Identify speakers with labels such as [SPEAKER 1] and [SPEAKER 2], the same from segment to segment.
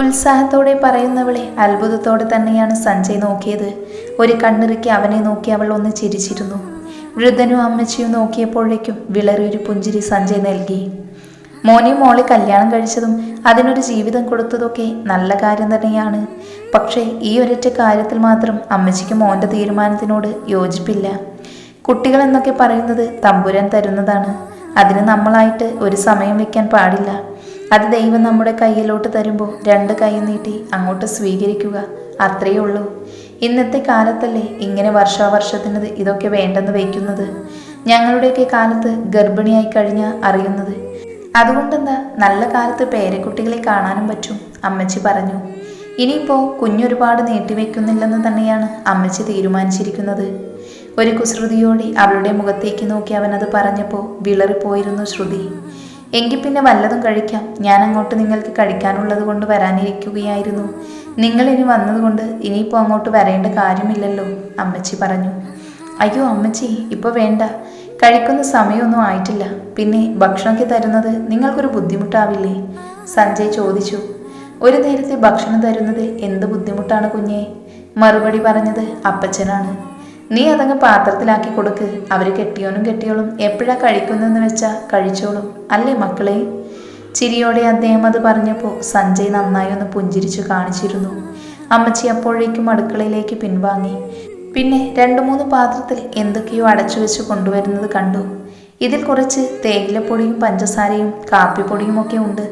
[SPEAKER 1] ഉത്സാഹത്തോടെ പറയുന്നവളെ അത്ഭുതത്തോടെ തന്നെയാണ് സഞ്ജയ് നോക്കിയത്. ഒരു കണ്ണിറുക്കി അവനെ നോക്കി അവൾ ഒന്ന് ചിരിച്ചിരുന്നു. വൃദ്ധനും അമ്മച്ചിയും നോക്കിയപ്പോഴേക്കും വിളറിയൊരു പുഞ്ചിരി സഞ്ജയ് നൽകി. മോനെ മോളെ കല്യാണം കഴിച്ചതും അതിനൊരു ജീവിതം കൊടുത്തതൊക്കെ നല്ല കാര്യം തന്നെയാണ്. പക്ഷേ ഈ ഒരൊറ്റ കാര്യത്തിൽ മാത്രം അമ്മച്ചിക്ക് മോന്റെ തീരുമാനത്തിനോട് യോജിപ്പില്ല. കുട്ടികൾ എന്നൊക്കെ പറയുന്നത് തമ്പുരാൻ തരുന്നതാണ്. അതിന് നമ്മളായിട്ട് ഒരു സമയം വെക്കാൻ പാടില്ല. അത് ദൈവം നമ്മുടെ കയ്യിലോട്ട് തരുമ്പോൾ രണ്ട് കൈ നീട്ടി അങ്ങോട്ട് സ്വീകരിക്കുക. അത്രയേ ഉള്ളൂ. ഇന്നത്തെ കാലത്തല്ലേ ഇങ്ങനെ വർഷാവർഷത്തിന് ഇതൊക്കെ വേണ്ടെന്ന് വയ്ക്കുന്നത് ഞങ്ങളുടെയൊക്കെ കാലത്ത് ഗർഭിണിയായി കഴിഞ്ഞാൽ അറിയുന്നത്. അതുകൊണ്ടെന്താ നല്ല കാലത്ത് പേരക്കുട്ടികളെ കാണാനും പറ്റും അമ്മച്ചി പറഞ്ഞു. ഇനിയിപ്പോൾ കുഞ്ഞൊരുപാട് നീട്ടിവെക്കുന്നില്ലെന്ന് തന്നെയാണ് അമ്മച്ചി തീരുമാനിച്ചിരിക്കുന്നത്. ഒരു കുസൃതിയോടെ അവളുടെ മുഖത്തേക്ക് നോക്കി അവനത് പറഞ്ഞപ്പോൾ വിളറിപ്പോയിരുന്നു ശ്രുതി. എങ്കിൽ പിന്നെ വല്ലതും കഴിക്കാം. ഞാൻ അങ്ങോട്ട് നിങ്ങൾക്ക് കഴിക്കാനുള്ളത് കൊണ്ട് വരാനിരിക്കുകയായിരുന്നു. നിങ്ങൾ ഇനി വന്നതുകൊണ്ട് ഇനിയിപ്പോൾ അങ്ങോട്ട് വരേണ്ട കാര്യമില്ലല്ലോ അമ്മച്ചി പറഞ്ഞു. അയ്യോ അമ്മച്ചി ഇപ്പോൾ വേണ്ട. കഴിക്കുന്ന സമയമൊന്നും ആയിട്ടില്ല. പിന്നെ ഭക്ഷണമൊക്കെ തരുന്നത് നിങ്ങൾക്കൊരു ബുദ്ധിമുട്ടാവില്ലേ? സഞ്ജയ് ചോദിച്ചു. ഒരു നേരത്തെ ഭക്ഷണം തരുന്നത് എന്ത് ബുദ്ധിമുട്ടാണ് കുഞ്ഞെ? മറുപടി പറഞ്ഞത് അപ്പച്ചനാണ്. നീ അതങ്ങ് പാത്രത്തിലാക്കി കൊടുക്ക്. അവർ കെട്ടിയോനും കെട്ടിയോളും എപ്പോഴാ കഴിക്കുന്നതെന്ന് വെച്ചാൽ കഴിച്ചോളും. അല്ലേ മക്കളെ? ചിരിയോടെ അദ്ദേഹം അത് പറഞ്ഞപ്പോൾ സഞ്ജയ് നന്നായി ഒന്ന് പുഞ്ചിരിച്ചു കാണിച്ചിരുന്നു. അമ്മച്ചി അപ്പോഴേക്കും അടുക്കളയിലേക്ക് പിൻവാങ്ങി. പിന്നെ രണ്ടു മൂന്ന് പാത്രത്തിൽ എന്തൊക്കെയോ അടച്ചു വെച്ച് കൊണ്ടുവരുന്നത് കണ്ടു. ഇതിൽ കുറച്ച് തേയിലപ്പൊടിയും പഞ്ചസാരയും കാപ്പിപ്പൊടിയും ഒക്കെ ഉണ്ട്.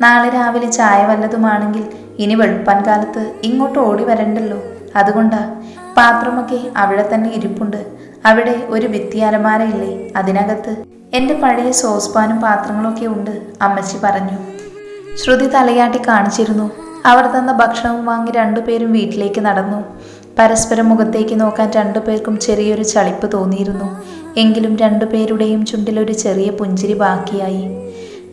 [SPEAKER 1] നാളെ രാവിലെ ചായ വല്ലതുമാണെങ്കിൽ ഇനി വെളുപ്പാൻ കാലത്ത് ഇങ്ങോട്ട് ഓടി വരണ്ടല്ലോ. അതുകൊണ്ടാ പാത്രമൊക്കെ അവിടെ തന്നെ ഇരിപ്പുണ്ട്. അവിടെ ഒരു ഭിത്തി അലമാരയില്ലേ അതിനകത്ത് എന്റെ പഴയ സോസ്പാനും പാത്രങ്ങളൊക്കെ ഉണ്ട് അമ്മച്ചി പറഞ്ഞു. ശ്രുതി തലയാട്ടി കാണിച്ചിരുന്നു. അവർ തന്ന ഭക്ഷണവും വാങ്ങി രണ്ടുപേരും വീട്ടിലേക്ക് നടന്നു. പരസ്പരം മുഖത്തേക്ക് നോക്കാൻ രണ്ടുപേർക്കും ചെറിയൊരു ചളിപ്പ് തോന്നിയിരുന്നു. എങ്കിലും രണ്ടുപേരുടെയും ചുണ്ടിലൊരു ചെറിയ പുഞ്ചിരി ബാക്കിയായി.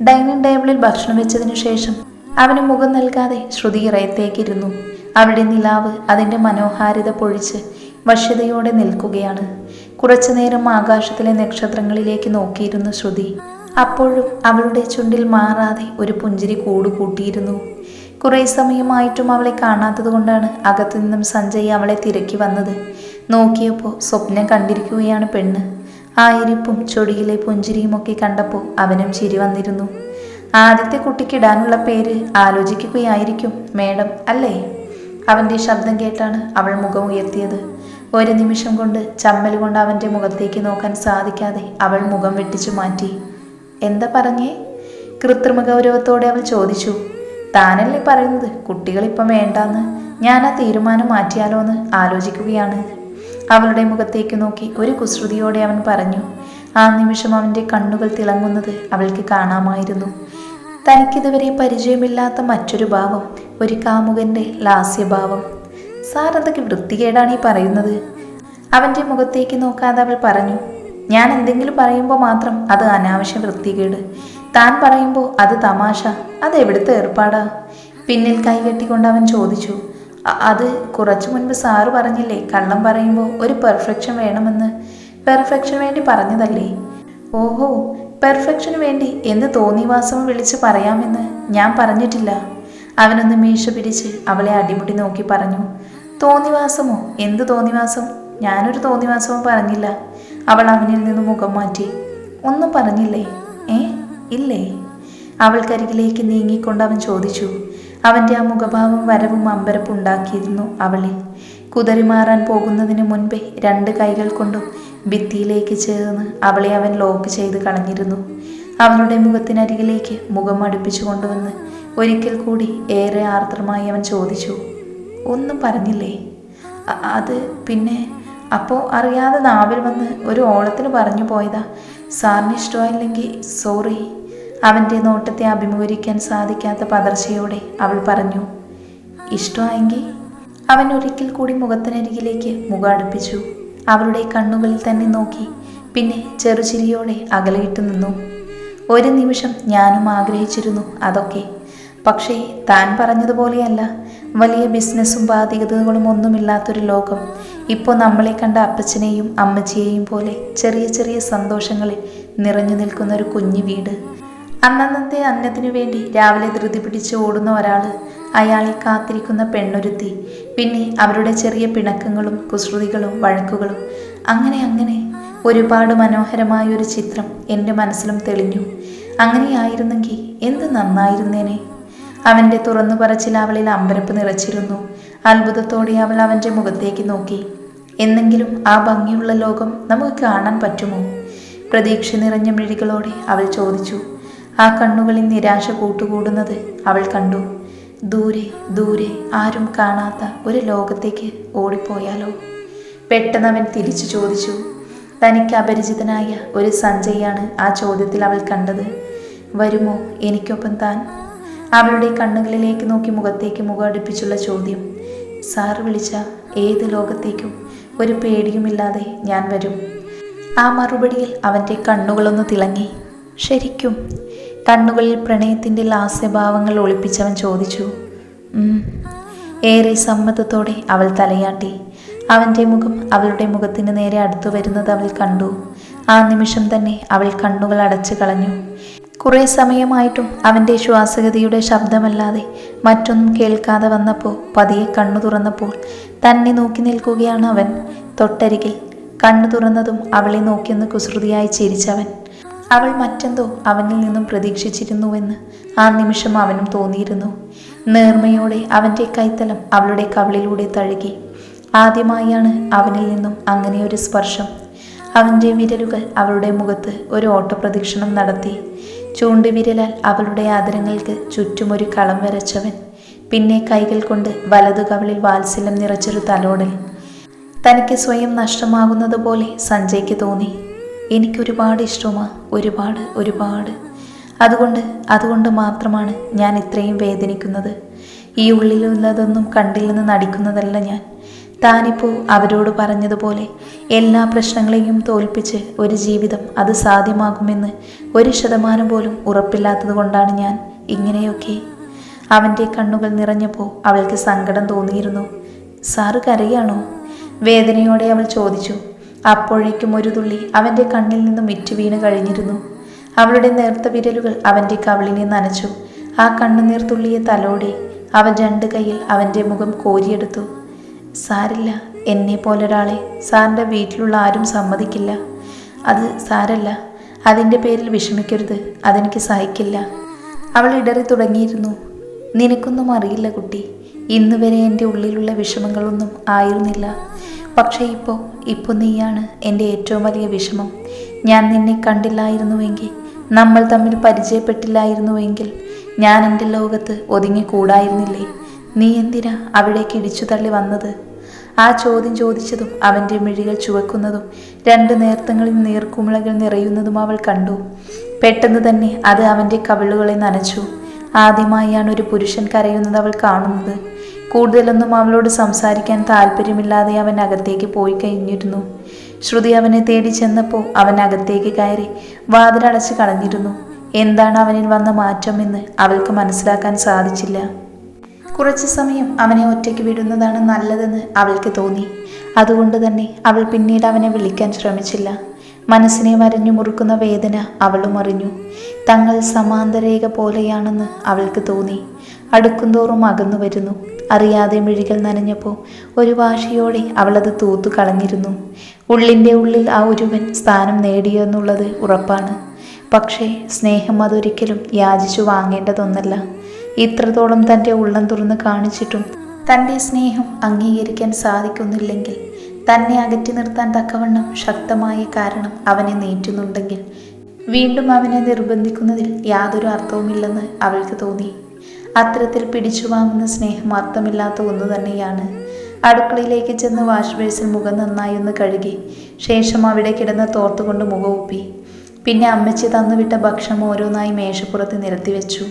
[SPEAKER 1] ഡൈനിങ് ടേബിളിൽ ഭക്ഷണം വെച്ചതിനു ശേഷം അവന് മുഖം നൽകാതെ ശ്രുതി ഇറയത്തേക്കിരുന്നു. അവിടെ നിലാവ് അതിന്റെ മനോഹാരിത പൊഴിച്ച് വശ്യതയോടെ നിൽക്കുകയാണ്. കുറച്ചുനേരം ആകാശത്തിലെ നക്ഷത്രങ്ങളിലേക്ക് നോക്കിയിരുന്നു ശ്രുതി. അപ്പോഴും അവളുടെ ചുണ്ടിൽ മാറാതെ ഒരു പുഞ്ചിരി കൂടുകൂട്ടിയിരുന്നു. കുറേ സമയമായിട്ടും അവളെ കാണാത്തത് കൊണ്ടാണ് അകത്തു നിന്നും സഞ്ജയ് അവളെ തിരക്കി വന്നത്. നോക്കിയപ്പോൾ സ്വപ്നം കണ്ടിരിക്കുകയാണ് പെണ്ണ്. ആയിരിപ്പും ചൊടിയിലെ പുഞ്ചിരിയുമൊക്കെ കണ്ടപ്പോൾ അവനും ചിരി വന്നിരുന്നു. ആദ്യത്തെ കുട്ടിക്കിടാനുള്ള പേര് ആലോചിക്കുകയായിരിക്കും മേഡം അല്ലേ? അവന്റെ ശബ്ദം കേട്ടാണ് അവൾ മുഖം ഉയർത്തിയത്. ഒരു നിമിഷം കൊണ്ട് ചമ്മൽ കൊണ്ട് അവന്റെ മുഖത്തേക്ക് നോക്കാൻ സാധിക്കാതെ അവൾ മുഖം വെട്ടിച്ചു മാറ്റി. എന്താ പറഞ്ഞേ? കൃത്രിമ ഗൗരവത്തോടെ അവൾ ചോദിച്ചു. താനല്ലേ പറയുന്നത്? കുട്ടികളിപ്പം വേണ്ടാന്ന്. ഞാൻ ആ തീരുമാനം മാറ്റിയാലോ എന്ന് ആലോചിക്കുകയാണ്. അവളുടെ മുഖത്തേക്ക് നോക്കി ഒരു കുസൃതിയോടെ അവൻ പറഞ്ഞു. ആ നിമിഷം അവന്റെ കണ്ണുകൾ തിളങ്ങുന്നത് അവൾക്ക് കാണാമായിരുന്നു. തനിക്കിതുവരെ പരിചയമില്ലാത്ത മറ്റൊരു ഭാവം ഒരു കാമുകന്റെ ലാസ്യഭാവം. സാർ എന്തൊക്കെ വൃത്തികേടാണ് ഈ പറയുന്നത്. അവന്റെ മുഖത്തേക്ക് നോക്കാതെ അവൾ പറഞ്ഞു ഞാൻ എന്തെങ്കിലും പറയുമ്പോൾ മാത്രം അത് അനാവശ്യ വൃത്തികേട്. താൻ പറയുമ്പോൾ അത് തമാശ അത് എവിടുത്തെ ഏർപ്പാടാ? പിന്നിൽ കൈകെട്ടിക്കൊണ്ട് അവൻ ചോദിച്ചു അത് കുറച്ചു മുൻപ് സാറ് പറഞ്ഞില്ലേ കള്ളം പറയുമ്പോൾ ഒരു പെർഫെക്ഷൻ വേണമെന്ന്? പെർഫെക്ഷൻ വേണ്ടി പറഞ്ഞതല്ലേ? ഓഹോ പെർഫെക്ഷന് വേണ്ടി എന്ത് തോന്നിവാസവും വിളിച്ച് പറയാമെന്ന് ഞാൻ പറഞ്ഞിട്ടില്ല. അവനൊന്ന് മീശ പിരിച്ച് അവളെ അടിമുടി നോക്കി പറഞ്ഞു തോന്നിവാസമോ? എന്ത് തോന്നിവാസം? ഞാനൊരു തോന്നിവാസവും പറഞ്ഞില്ല. അവൾ അവനിൽ നിന്ന് മുഖം മാറ്റി ഒന്നും പറഞ്ഞില്ലേ? ഏ? ഇല്ലേ? അവൾക്കരികിലേക്ക് നീങ്ങിക്കൊണ്ട് അവൻ ചോദിച്ചു. അവന്റെ ആ മുഖഭാവം വരവും അമ്പരപ്പുണ്ടാക്കിയിരുന്നു അവളെ കുതറിമാറാൻ പോകുന്നതിന് മുൻപേ രണ്ട് കൈകൾ കൊണ്ടും ഭിത്തിയിലേക്ക് ചേർന്ന് അവളെ അവൻ ലോക്ക് ചെയ്ത് കളഞ്ഞിരുന്നു. അവളുടെ മുഖത്തിനരികിലേക്ക് മുഖം അടുപ്പിച്ചു കൊണ്ടുവന്ന് ഒരിക്കൽ കൂടി ഏറെ ആർദ്രമായി അവൻ ചോദിച്ചു ഒന്നും പറഞ്ഞില്ലേ? അത് പിന്നെ അപ്പോൾ അറിയാതെ നാവിൽ വന്ന് ഒരു ഓളത്തിന് പറഞ്ഞു പോയതാ. സാറിന് ഇഷ്ടമായില്ലെങ്കിൽ സോറി. അവന്റെ നോട്ടത്തെ അഭിമുഖീകരിക്കാൻ സാധിക്കാത്ത പതർച്ചയോടെ അവൾ പറഞ്ഞു ഇഷ്ടമായെങ്കിൽ അവൻ ഒരിക്കൽ കൂടി മുഖത്തിനരികിലേക്ക് മുഖമടുപ്പിച്ചു അവരുടെ കണ്ണുകളിൽ തന്നെ നോക്കി പിന്നെ ചെറുചിരിയോടെ അകലയിട്ട് നിന്നു. ഒരു നിമിഷം ഞാനും ആഗ്രഹിച്ചിരുന്നു അതൊക്കെ. പക്ഷേ താൻ പറഞ്ഞതുപോലെയല്ല. വലിയ ബിസിനസ്സും ബാധ്യതകളും ഒന്നുമില്ലാത്തൊരു ലോകം. ഇപ്പോൾ നമ്മളെ കണ്ട അപ്പച്ചനെയും അമ്മച്ചിയെയും പോലെ ചെറിയ ചെറിയ സന്തോഷങ്ങളിൽ നിറഞ്ഞു നിൽക്കുന്ന ഒരു കുഞ്ഞു വീട്. അന്നന്നത്തെ അന്നത്തിനു വേണ്ടി രാവിലെ ധൃതി പിടിച്ച് ഓടുന്ന ഒരാൾ അയാളെ കാത്തിരിക്കുന്ന പെണ്ണൊരുത്തി പിന്നെ അവരുടെ ചെറിയ പിണക്കങ്ങളും കുസൃതികളും വഴക്കുകളും. അങ്ങനെ അങ്ങനെ ഒരുപാട് മനോഹരമായ ഒരു ചിത്രം എന്റെ മനസ്സിലും തെളിഞ്ഞു. അങ്ങനെയായിരുന്നെങ്കിൽ എന്ത് നന്നായിരുന്നേനെ? അവന്റെ തുറന്നു പറച്ചിൽ അവളിൽ അമ്പരപ്പ് നിറച്ചിരുന്നു. അത്ഭുതത്തോടെ അവൾ അവന്റെ മുഖത്തേക്ക് നോക്കി. എന്നെങ്കിലും ആ ഭംഗിയുള്ള ലോകം നമുക്ക് കാണാൻ പറ്റുമോ? പ്രതീക്ഷ നിറഞ്ഞ മിഴികളോടെ അവൾ ചോദിച്ചു. ആ കണ്ണുകളിൽ നിരാശ കൂട്ടുകൂടുന്നത് അവൾ കണ്ടു. ദൂരെ ദൂരെ ആരും കാണാത്ത ഒരു ലോകത്തേക്ക് ഓടിപ്പോയാലോ? പെട്ടെന്ന് അവൻ തിരിച്ചു ചോദിച്ചു. തനിക്ക് അപരിചിതനായ ഒരു സഞ്ജയാണ് ആ ചോദ്യത്തിൽ അവൾ കണ്ടത്. വരുമോ എനിക്കൊപ്പം താൻ? അവളുടെ കണ്ണുകളിലേക്ക് നോക്കി മുഖത്തേക്ക് മുഖം അടുപ്പിച്ചുള്ള ചോദ്യം. സാർ വിളിച്ച ഏത് ലോകത്തേക്കും ഒരു പേടിയുമില്ലാതെ ഞാൻ വരും. ആ മറുപടിയിൽ അവന്റെ കണ്ണുകളൊന്ന് തിളങ്ങി. ശരിക്കും കണ്ണുകളിൽ പ്രണയത്തിന്റെ ലാസ്യഭാവങ്ങൾ ഒളിപ്പിച്ചവൻ ചോദിച്ചു. ഏറെ സമ്മതത്തോടെ അവൾ തലയാട്ടി. അവന്റെ മുഖം അവളുടെ മുഖത്തിന് നേരെ അടുത്തു വരുന്നത് അവൾ കണ്ടു. ആ നിമിഷം തന്നെ അവൾ കണ്ണുകൾ അടച്ചു കളഞ്ഞു. കുറേ സമയമായിട്ടും അവന്റെ ശ്വാസഗതിയുടെ ശബ്ദമല്ലാതെ മറ്റൊന്നും കേൾക്കാതെ വന്നപ്പോൾ പതിയെ കണ്ണു തുറന്നപ്പോൾ തന്നെ നോക്കി നിൽക്കുകയാണ് അവൻ. തൊട്ടരികിൽ കണ്ണു തുറന്നതും അവളെ നോക്കിയൊന്ന് കുസൃതിയായി ചിരിച്ചവൻ. അവൾ മറ്റെന്തോ അവനിൽ നിന്നും പ്രതീക്ഷിച്ചിരുന്നുവെന്ന് ആ നിമിഷം അവനും തോന്നിയിരുന്നു. നേർമയോടെ അവന്റെ കൈത്തലം അവളുടെ കവിളിലൂടെ തഴുകി. ആദ്യമായാണ് അവനിൽ നിന്നും അങ്ങനെ ഒരു സ്പർശം. അവന്റെ വിരലുകൾ അവളുടെ മുഖത്ത് ഒരു ഓട്ടപ്രദക്ഷിണം നടത്തി. ചൂണ്ടുവിരലാൽ അവളുടെ ആദരങ്ങൾക്ക് ചുറ്റുമൊരു കളം വരച്ചവൻ. പിന്നെ കൈകൾ കൊണ്ട് വലതു കവളിൽ വാത്സല്യം നിറച്ചൊരു തലോടൽ. തനിക്ക് സ്വയം നഷ്ടമാകുന്നത് പോലെ സഞ്ജയ്ക്ക് തോന്നി. എനിക്കൊരുപാട് ഇഷ്ടമാ ഒരുപാട് ഒരുപാട്. അതുകൊണ്ട് അതുകൊണ്ട് മാത്രമാണ് ഞാൻ ഇത്രയും വേദനിക്കുന്നത്. ഈ ഉള്ളിലുള്ളതൊന്നും കണ്ടില്ലെന്ന് നടിക്കുന്നതല്ല ഞാൻ. താനിപ്പോൾ അവരോട് പറഞ്ഞതുപോലെ എല്ലാ പ്രശ്നങ്ങളെയും തോൽപ്പിച്ച് ഒരു ജീവിതം അത് സാധ്യമാകുമെന്ന് ഒരു ശതമാനം പോലും ഉറപ്പില്ലാത്തത് കൊണ്ടാണ് ഞാൻ ഇങ്ങനെയൊക്കെ. അവന്റെ കണ്ണുകൾ നിറഞ്ഞപ്പോൾ അവൾക്ക് സങ്കടം തോന്നിയിരുന്നു. സാറ് കരയാണോ? വേദനയോടെ അവൾ ചോദിച്ചു. അപ്പോഴേക്കും ഒരു തുള്ളി അവന്റെ കണ്ണിൽ നിന്നും വിറ്റുവീണ് കഴിഞ്ഞിരുന്നു. അവളുടെ നേർത്ത വിരലുകൾ അവന്റെ കവിളിനെ നനച്ചു. ആ കണ്ണുനീർ തുള്ളിയെ തലോടി അവൻ രണ്ട് കൈയിൽ അവന്റെ മുഖം കോരിയെടുത്തു. സാരില്ല എന്നെ പോലൊരാളെ സാറിന്റെ വീട്ടിലുള്ള ആരും സമ്മതിക്കില്ല. അത് സാരല്ല അതിന്റെ പേരിൽ വിഷമിക്കരുത് അതെനിക്ക് സഹിക്കില്ല അവൾ ഇടറി തുടങ്ങിയിരുന്നു. നിനക്കൊന്നും അറിയില്ല കുട്ടി. ഇന്നുവരെ എന്റെ ഉള്ളിലുള്ള വിഷമങ്ങളൊന്നും ആയിരുന്നില്ല. പക്ഷേ ഇപ്പോൾ ഇപ്പോൾ നീയാണ് എന്റെ ഏറ്റവും വലിയ വിഷമം. ഞാൻ നിന്നെ കണ്ടില്ലായിരുന്നുവെങ്കിൽ നമ്മൾ തമ്മിൽ പരിചയപ്പെട്ടില്ലായിരുന്നുവെങ്കിൽ ഞാൻ എന്റെ ലോകത്ത് ഒതുങ്ങിക്കൂടായിരുന്നില്ലേ? നീ എന്തിനാ അവിടേക്ക് ഇടിച്ചു തള്ളി വന്നത്? ആ ചോദ്യം ചോദിച്ചതും അവന്റെ മിഴികൾ ചുവക്കുന്നതും രണ്ട് നേർത്തങ്ങളിൽ നീർക്കുമിളകൾ നിറയുന്നതും അവൾ കണ്ടു. പെട്ടെന്ന് തന്നെ അത് അവന്റെ കവിളുകളെ നനച്ചു. ആദ്യമായാണ് ഒരു പുരുഷൻ കരയുന്നത് അവൾ കാണുന്നത്. കൂടുതലൊന്നും അവളോട് സംസാരിക്കാൻ താല്പര്യമില്ലാതെ അവൻ അകത്തേക്ക് പോയി കഴിഞ്ഞിരുന്നു. ശ്രുതി അവനെ തേടി ചെന്നപ്പോൾ അവൻ അകത്തേക്ക് കയറി വാതിലടച്ച് കളഞ്ഞിരുന്നു. എന്താണ് അവനിൽ വന്ന മാറ്റമെന്ന് അവൾക്ക് മനസ്സിലാക്കാൻ സാധിച്ചില്ല. കുറച്ച് സമയം അവനെ ഒറ്റയ്ക്ക് വിടുന്നതാണ് നല്ലതെന്ന് അവൾക്ക് തോന്നി. അതുകൊണ്ട് തന്നെ അവൾ പിന്നീട് അവനെ വിളിക്കാൻ ശ്രമിച്ചില്ല. മനസ്സിനെ വരഞ്ഞു മുറുക്കുന്ന വേദന അവളും അറിഞ്ഞു. തങ്ങൾ സമാന്തരേഖ പോലെയാണെന്ന് അവൾക്ക് തോന്നി. അടുക്കുന്തോറും അകന്നു വരുന്നു. അറിയാതെ മിഴികൾ നനഞ്ഞപ്പോൾ ഒരു വാശിയോടെ അവളത് തൂത്തു കളഞ്ഞിരുന്നു. ഉള്ളിന്റെ ഉള്ളിൽ ആ ഒരുവൻ സ്ഥാനം നേടിയെന്നുള്ളത് ഉറപ്പാണ്. പക്ഷേ സ്നേഹം അതൊരിക്കലും യാചിച്ചു വാങ്ങേണ്ടതൊന്നല്ല. ഇത്രത്തോളം തന്റെ ഉള്ളം തുറന്ന് കാണിച്ചിട്ടും തന്റെ സ്നേഹം അംഗീകരിക്കാൻ സാധിക്കുന്നില്ലെങ്കിൽ തന്നെ അകറ്റി നിർത്താൻ തക്കവണ്ണം ശക്തമായ കാരണം അവനെ നീറ്റുന്നുണ്ടെങ്കിൽ വീണ്ടും അവനെ നിർബന്ധിക്കുന്നതിൽ യാതൊരു അർത്ഥവുമില്ലെന്ന് അവൾക്ക് തോന്നി. അത്തരത്തിൽ പിടിച്ചു വാങ്ങുന്ന സ്നേഹം അർത്ഥമില്ലാത്ത ഒന്നു തന്നെയാണ്. അടുക്കളയിലേക്ക് ചെന്ന് വാഷ് ബേസിൽ മുഖം നന്നായി ഒന്ന് കഴുകി ശേഷം അവിടെ കിടന്ന് തോർത്തുകൊണ്ട് മുഖമൊപ്പി പിന്നെ അമ്മച്ചി തന്നുവിട്ട ഭക്ഷണം ഓരോന്നായി മേശപ്പുറത്ത് നിരത്തി വെച്ചു.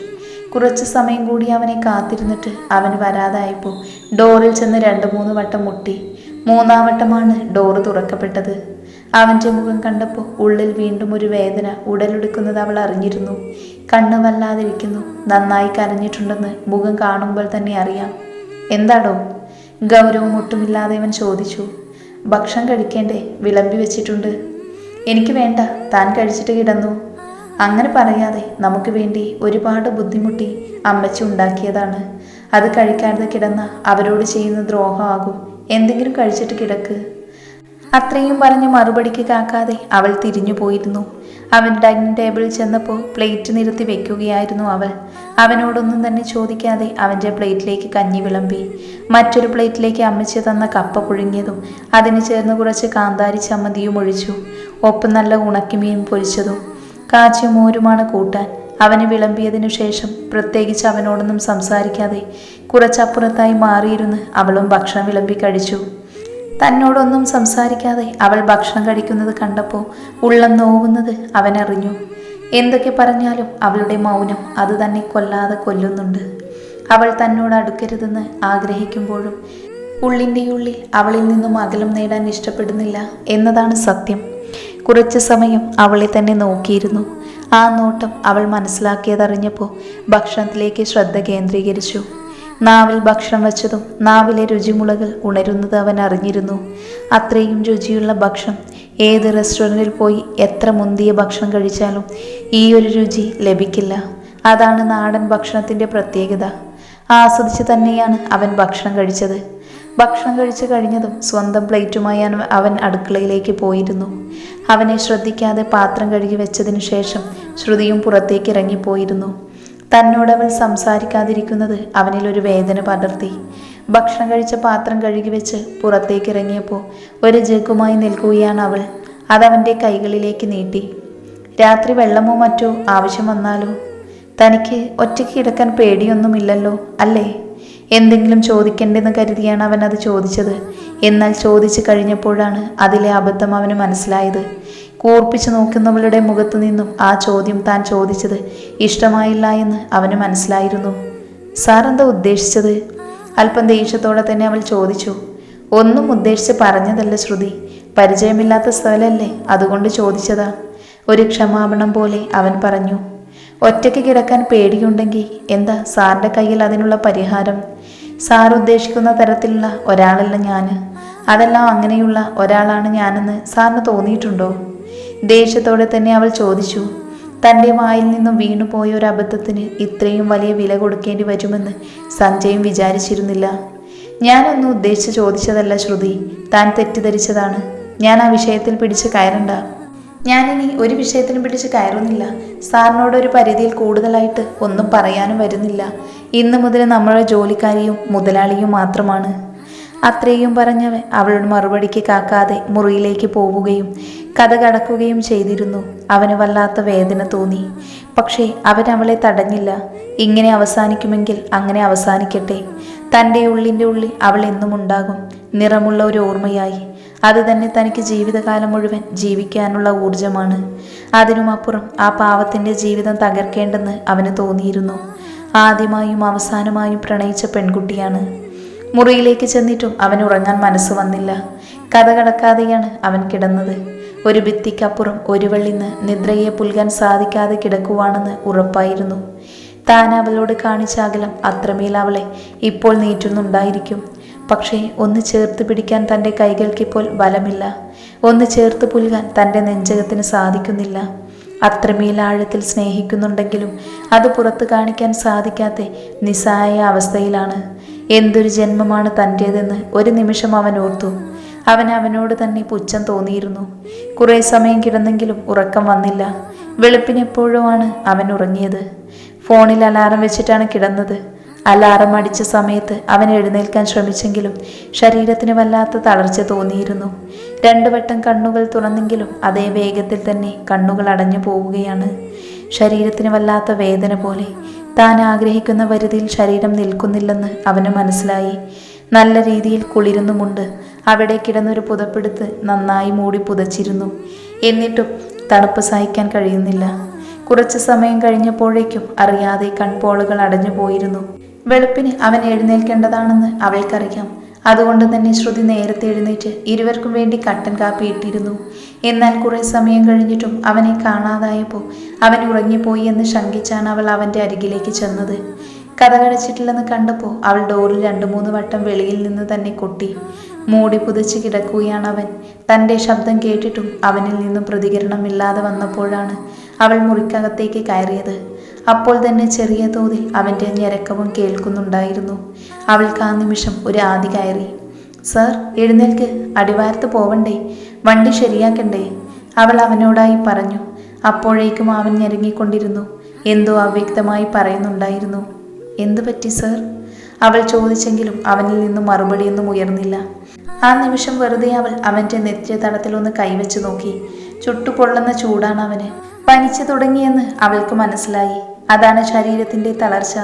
[SPEAKER 1] കുറച്ച് സമയം കൂടി അവനെ കാത്തിരുന്നിട്ട് അവൻ വരാതായപ്പോൾ ഡോറിൽ ചെന്ന് രണ്ട് മൂന്ന് വട്ടം മുട്ടി. മൂന്നാം വട്ടമാണ് ഡോറ് തുറക്കപ്പെട്ടത്. അവന്റെ മുഖം കണ്ടപ്പോൾ ഉള്ളിൽ വീണ്ടും ഒരു വേദന ഉടലെടുക്കുന്നത് അവൾ അറിഞ്ഞിരുന്നു. കണ്ണ് വല്ലാതിരിക്കുന്നു. നന്നായി കരഞ്ഞിട്ടുണ്ടെന്ന് മുഖം കാണുമ്പോൾ തന്നെ അറിയാം. എന്താടോ? ഗൗരവം ഒട്ടുമില്ലാതെ അവൻ ചോദിച്ചു. ഭക്ഷണം കഴിക്കേണ്ടേ? വിളമ്പി വെച്ചിട്ടുണ്ട്. എനിക്ക് വേണ്ട. താൻ കഴിച്ചിട്ട് കിടന്നു. അങ്ങനെ പറയാതെ നമുക്ക് വേണ്ടി ഒരുപാട് ബുദ്ധിമുട്ടി അമ്മച്ചി ഉണ്ടാക്കിയതാണ്. അത് കഴിക്കാതെ കിടന്ന അവരോട് ചെയ്യുന്ന ദ്രോഹമാകും. എന്തെങ്കിലും കഴിച്ചിട്ട് കിടക്ക്. അത്രയും പറഞ്ഞ് മറുപടിക്ക് കാക്കാതെ അവൾ തിരിഞ്ഞു പോയിരുന്നു. അവൻ ഡൈനിങ് ടേബിളിൽ ചെന്നപ്പോൾ പ്ലേറ്റ് നിരത്തി വെക്കുകയായിരുന്നു അവൾ. അവനോടൊന്നും തന്നെ ചോദിക്കാതെ അവന്റെ പ്ലേറ്റിലേക്ക് കഞ്ഞി വിളമ്പി. മറ്റൊരു പ്ലേറ്റിലേക്ക് അമ്മച്ച് തന്ന കപ്പ പുഴുങ്ങിയതും അതിന് ചേർന്ന് കുറച്ച് കാന്താരി ചമ്മന്തിയും ഒഴിച്ചു. ഒപ്പം നല്ല ഉണക്കിമീൻ പൊരിച്ചതും. കാച്ചിയ മോരുമാണ് കൂട്ടാൻ. അവന് വിളമ്പിയതിനു ശേഷം പ്രത്യേകിച്ച് അവനോടൊന്നും സംസാരിക്കാതെ കുറച്ചപ്പുറത്തായി മാറിയിരുന്ന് അവളും ഭക്ഷണം വിളമ്പി കഴിച്ചു. തന്നോടൊന്നും സംസാരിക്കാതെ അവൾ ഭക്ഷണം കഴിക്കുന്നത് കണ്ടപ്പോൾ ഉള്ളം നോവുന്നത് അവനറിഞ്ഞു. എന്തൊക്കെ പറഞ്ഞാലും അവളുടെ മൗനം അത് തന്നെ കൊല്ലാതെ കൊല്ലുന്നുണ്ട്. അവൾ തന്നോട് അടുക്കരുതെന്ന് ആഗ്രഹിക്കുമ്പോഴും ഉള്ളിന്റെ ഉള്ളിൽ അവളിൽ നിന്നും അകലം നേടാൻ ഇഷ്ടപ്പെടുന്നില്ല എന്നതാണ് സത്യം. കുറച്ച് സമയം അവളെ തന്നെ നോക്കിയിരുന്നു. ആ നോട്ടം അവൾ മനസ്സിലാക്കിയതറിഞ്ഞപ്പോൾ ഭക്ഷണത്തിലേക്ക് ശ്രദ്ധ കേന്ദ്രീകരിച്ചു. നാവിൽ ഭക്ഷണം വച്ചതും നാവിലെ രുചിമുളകൾ ഉണരുന്നത് അവൻ അറിഞ്ഞിരുന്നു. അത്രയും രുചിയുള്ള ഭക്ഷണം ഏത് റെസ്റ്റോറന്റിൽ പോയി എത്ര മുന്തിയ ഭക്ഷണം കഴിച്ചാലും ഈ ഒരു രുചി ലഭിക്കില്ല. അതാണ് നാടൻ ഭക്ഷണത്തിന്റെ പ്രത്യേകത. ആസ്വദിച്ച് തന്നെയാണ് അവൻ ഭക്ഷണം കഴിച്ചത്. ഭക്ഷണം കഴിച്ചു കഴിഞ്ഞതും സ്വന്തം പ്ലേറ്റുമായി അവൻ- അടുക്കളയിലേക്ക് പോയിരുന്നു. അവനെ ശ്രദ്ധിക്കാതെ പാത്രം കഴുകി വെച്ചതിനു ശേഷം ശ്രുതിയും പുറത്തേക്ക് ഇറങ്ങിപ്പോയിരുന്നു. തന്നോടവൾ സംസാരിക്കാതിരിക്കുന്നത് അവനിൽ ഒരു വേദന പടർത്തി. ഭക്ഷണം കഴിച്ച പാത്രം കഴുകി വെച്ച് പുറത്തേക്ക് ഇറങ്ങിയപ്പോൾ ഒരു ജഗ്ഗുമായി നിൽക്കുകയാണ് അവൾ. അതവന്റെ കൈകളിലേക്ക് നീട്ടി. രാത്രി വെള്ളമോ മറ്റോ ആവശ്യം വന്നാലോ? തനിക്ക് ഒറ്റയ്ക്ക് കിടക്കാൻ പേടിയൊന്നുമില്ലല്ലോ അല്ലേ? എന്തെങ്കിലും ചോദിക്കണ്ടെന്ന് കരുതിയാണ് അവൻ അത് ചോദിച്ചത്. എന്നാൽ ചോദിച്ചു കഴിഞ്ഞപ്പോഴാണ് അതിലെ അബദ്ധം അവന് മനസ്സിലായത്. കൂർപ്പിച്ചു നോക്കുന്നവളുടെ മുഖത്തു നിന്നും ആ ചോദ്യം താൻ ചോദിച്ചത് ഇഷ്ടമായില്ല എന്ന് അവന് മനസ്സിലായിരുന്നു. സാർ എന്താ ഉദ്ദേശിച്ചത്? അല്പം ദേഷ്യത്തോടെ തന്നെ അവൾ ചോദിച്ചു. ഒന്നും ഉദ്ദേശിച്ച് പറഞ്ഞതല്ല ശ്രുതി. പരിചയമില്ലാത്ത സ്ഥലമല്ലേ അതുകൊണ്ട് ചോദിച്ചതാ. ഒരു ക്ഷമാപണം പോലെ അവൻ പറഞ്ഞു. ഒറ്റയ്ക്ക് കിടക്കാൻ പേടിയുണ്ടെങ്കിൽ എന്താ സാറിന്റെ കയ്യിൽ അതിനുള്ള പരിഹാരം? സാർ ഉദ്ദേശിക്കുന്ന തരത്തിലുള്ള ഒരാളല്ല ഞാൻ അതെല്ലാം അങ്ങനെയുള്ള ഒരാളാണ് ഞാനെന്ന് സാറിന് തോന്നിയിട്ടുണ്ടോ? ദേഷ്യത്തോടെ തന്നെ അവൾ ചോദിച്ചു തന്റെ വായിൽ നിന്നും വീണുപോയ ഒരു അബദ്ധത്തിന് ഇത്രയും വലിയ വില കൊടുക്കേണ്ടി വരുമെന്ന് സഞ്ജയും വിചാരിച്ചിരുന്നില്ല. ഞാനൊന്നും ഉദ്ദേശിച്ച് ചോദിച്ചതല്ല ശ്രുതി താൻ തെറ്റിദ്ധരിച്ചതാണ്. ഞാൻ ആ വിഷയത്തിൽ പിടിച്ച് കയറണ്ട. ഞാനിനി ഒരു വിഷയത്തിനും പിടിച്ച് കയറുന്നില്ല. സാറിനോട് ഒരു പരിധിയിൽ കൂടുതലായിട്ട് ഒന്നും പറയാനും വരുന്നില്ല. ഇന്നു മുതൽ നമ്മുടെ ജോലിക്കാരിയും മുതലാളിയും മാത്രമാണ്. അത്രയും പറഞ്ഞവൻ അവളുടെ മറുപടിക്ക് കാക്കാതെ മുറിയിലേക്ക് പോവുകയും കഥ കടക്കുകയും ചെയ്തിരുന്നു. അവന് വല്ലാത്ത വേദന തോന്നി. പക്ഷേ അവൻ അവളെ തടഞ്ഞില്ല. ഇങ്ങനെ അവസാനിക്കുമെങ്കിൽ അങ്ങനെ അവസാനിക്കട്ടെ. തന്റെ ഉള്ളിന്റെ ഉള്ളിൽ അവൾ എന്നും ഉണ്ടാകും. നിറമുള്ള ഒരു ഓർമ്മയായി. അത് തന്നെ തനിക്ക് ജീവിതകാലം മുഴുവൻ ജീവിക്കാനുള്ള ഊർജമാണ് അതിനുമപ്പുറം ആ പാവത്തിന്റെ ജീവിതം തകർക്കേണ്ടെന്ന് അവന് തോന്നിയിരുന്നു. ആദ്യമായും അവസാനമായും പ്രണയിച്ച പെൺകുട്ടിയാണ്. മുറിയിലേക്ക് ചെന്നിട്ടും അവൻ ഉറങ്ങാൻ മനസ്സ് വന്നില്ല. കഥ കടക്കാതെയാണ് അവൻ കിടന്നത്. ഒരു ഭിത്തിക്കപ്പുറം ഒരു വെള്ളിന്ന് നിദ്രയെ പുൽകാൻ സാധിക്കാതെ കിടക്കുവാണെന്ന് ഉറപ്പായിരുന്നു. താൻ അവളോട് കാണിച്ച അകലം അത്രമേൽ അവളെ ഇപ്പോൾ നീറ്റുന്നുണ്ടായിരിക്കും. പക്ഷേ ഒന്ന് ചേർത്ത് പിടിക്കാൻ തന്റെ കൈകൾക്കിപ്പോൾ ബലമില്ല. ഒന്ന് ചേർത്ത് പുൽകാൻ തന്റെ നെഞ്ചകത്തിന് സാധിക്കുന്നില്ല. അത്രമേൽ ആഴത്തിൽ സ്നേഹിക്കുന്നുണ്ടെങ്കിലും അത് പുറത്തു കാണിക്കാൻ സാധിക്കാത്ത നിസ്സായ അവസ്ഥയിലാണ്. എന്തൊരു ജന്മമാണ് തന്റേതെന്ന് ഒരു നിമിഷം അവൻ ഓർത്തു. അവൻ അവനോട് തന്നെ പുച്ഛം തോന്നിയിരുന്നു. കുറേ സമയം കിടന്നെങ്കിലും ഉറക്കം വന്നില്ല. വെളുപ്പിനെപ്പോഴോ ആണ് അവൻ ഉറങ്ങിയത്. ഫോണിൽ അലാറം വെച്ചിട്ടാണ് കിടന്നത്. അലാറം അടിച്ച സമയത്ത് അവൻ എഴുന്നേൽക്കാൻ ശ്രമിച്ചെങ്കിലും ശരീരത്തിന് വല്ലാത്ത തളർച്ച തോന്നിയിരുന്നു. രണ്ടു വട്ടം കണ്ണുകൾ തുറന്നെങ്കിലും അതേ വേഗത്തിൽ തന്നെ കണ്ണുകൾ അടഞ്ഞു പോവുകയാണ്. ശരീരത്തിന് വല്ലാത്ത വേദന പോലെ താൻ ആഗ്രഹിക്കുന്ന പരിധിയിൽ ശരീരം നിൽക്കുന്നില്ലെന്ന് അവന് മനസ്സിലായി. നല്ല രീതിയിൽ കുളിരുന്നുമുണ്ട്. അവിടെ കിടന്നൊരു പുതപ്പെടുത്ത് നന്നായി മൂടി പുതച്ചിരുന്നു. എന്നിട്ടും തണുപ്പ് സഹിക്കാൻ കഴിയുന്നില്ല. കുറച്ച് സമയം കഴിഞ്ഞപ്പോഴേക്കും അറിയാതെ കൺപോളുകൾ അടഞ്ഞു പോയിരുന്നു വെളുപ്പിന് അവൻ എഴുന്നേൽക്കേണ്ടതാണെന്ന് അവൾക്കറിയാം. അതുകൊണ്ട് തന്നെ ശ്രുതി നേരത്തെ എഴുന്നേറ്റ് ഇരുവർക്കും വേണ്ടി കട്ടൻ കാപ്പി ഇട്ടിരുന്നു. എന്നാൽ കുറേ സമയം കഴിഞ്ഞിട്ടും അവനെ കാണാതായപ്പോൾ അവൻ ഉറങ്ങിപ്പോയി എന്ന് ശങ്കിച്ചാണ് അവൾ അവന്റെ അരികിലേക്ക് ചെന്നത്. കഥ കടച്ചിട്ടില്ലെന്ന് കണ്ടപ്പോൾ അവൾ ഡോറിൽ രണ്ടു മൂന്ന് വട്ടം വെളിയിൽ നിന്ന് തന്നെ കൊട്ടി. മൂടി പുതച്ച് കിടക്കുകയാണ് അവൻ. തന്റെ ശബ്ദം കേട്ടിട്ടും അവനിൽ നിന്നും പ്രതികരണമില്ലാതെ വന്നപ്പോഴാണ് അവൾ മുറിക്കകത്തേക്ക് കയറിയത്. അപ്പോൾ തന്നെ ചെറിയ തോതിൽ അവന്റെ ഞരക്കവും കേൾക്കുന്നുണ്ടായിരുന്നു. അവൾക്ക് ആ നിമിഷം ഒരു ആദി കയറി. സർ എഴുന്നേൽക്ക്. അടിവാരത്ത് പോവണ്ടേ? വണ്ടി ശരിയാക്കണ്ടേ? അവൾ അവനോടായി പറഞ്ഞു. അപ്പോഴേക്കും അവൻ ഞെരുങ്ങിക്കൊണ്ടിരുന്നു. എന്തോ അവ്യക്തമായി പറയുന്നുണ്ടായിരുന്നു. എന്തു പറ്റി സർ? അവൾ ചോദിച്ചെങ്കിലും അവനിൽ നിന്നും മറുപടിയൊന്നും ഉയർന്നില്ല. ആ നിമിഷം വെറുതെ അവൾ അവന്റെ നെറ്റിയ തടത്തിലൊന്ന് കൈവച്ച് നോക്കി. ചുട്ടുപൊള്ളുന്ന ചൂടാണ് അവന്. പനിച്ചു തുടങ്ങിയെന്ന് അവൾക്ക് മനസ്സിലായി. അതാണ് ശരീരത്തിന്റെ തളർച്ച.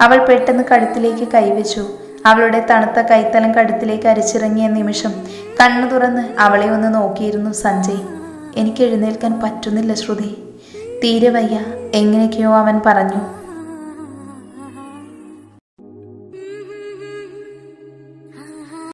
[SPEAKER 1] അവൾ പെട്ടെന്ന് കഴുത്തിലേക്ക് കൈവച്ചു. അവളുടെ തണുത്ത കൈത്തലം കഴുത്തിലേക്ക് അരിച്ചിറങ്ങിയ നിമിഷം കണ്ണു തുറന്ന് അവളെ ഒന്ന് നോക്കിയിരുന്നു സഞ്ജയ്. എനിക്ക് എഴുന്നേൽക്കാൻ പറ്റുന്നില്ല ശ്രുതി. തീരെ വയ്യ. എങ്ങനെയൊക്കെയോ അവൻ പറഞ്ഞു.